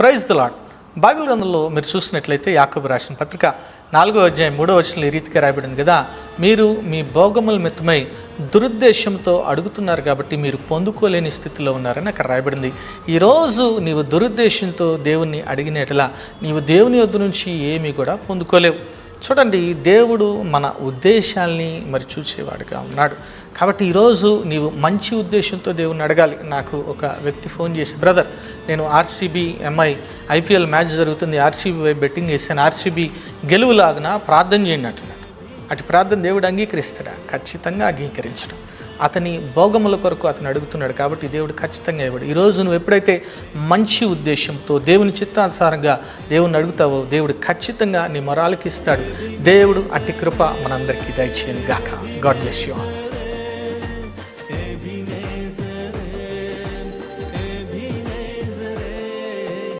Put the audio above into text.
Praise the lord Bible గ్రంథంలో మీరు చూసినట్లయితే యాకబు రాసిన పత్రిక నాలుగో అధ్యాయం మూడో వచనంలో ఈ రీతిగా రాయబడింది కదా మీరు మీ భోగముల మితమై దురుద్దేశంతో అడుగుతున్నారు కాబట్టి మీరు పొందుకోలేని స్థితిలో ఉన్నారని అక్కడ రాయబడింది. ఈరోజు నీవు దురుద్దేశంతో దేవుణ్ణి అడిగినట్లా నీవు దేవుని వద్ద నుంచి ఏమీ కూడా పొందుకోలేవు. చూడండి దేవుడు మన ఉద్దేశాల్ని మరి చూసేవాడుగా ఉన్నాడు. కాబట్టి ఈరోజు నీవు మంచి ఉద్దేశంతో దేవుని అడగాలి. నాకు ఒక వ్యక్తి ఫోన్ చేసి బ్రదర్ నేను ఆర్సీబీ ఎంఐ ఐపీఎల్ మ్యాచ్ జరుగుతుంది. ఆర్సీబీ బెట్టింగ్ వేసాను ఆర్సీబీ గెలువులాగున ప్రార్థన చేయండి అటు ప్రార్థన దేవుడు అంగీకరిస్తాడా? ఖచ్చితంగా అంగీకరించడు. అతని భోగముల కొరకు అతను అడుగుతున్నాడు కాబట్టి దేవుడు ఖచ్చితంగా ఇవ్వడు. ఈరోజు నువ్వు ఎప్పుడైతే మంచి ఉద్దేశంతో దేవుని చిత్తానుసారంగా దేవుని అడుగుతావో దేవుడు ఖచ్చితంగా నీ మొరాలకి ఇస్తాడు. దేవుడు అట్టి కృప మనందరికీ దయచేయను గాక గాడ్ బ్లెస్ యూ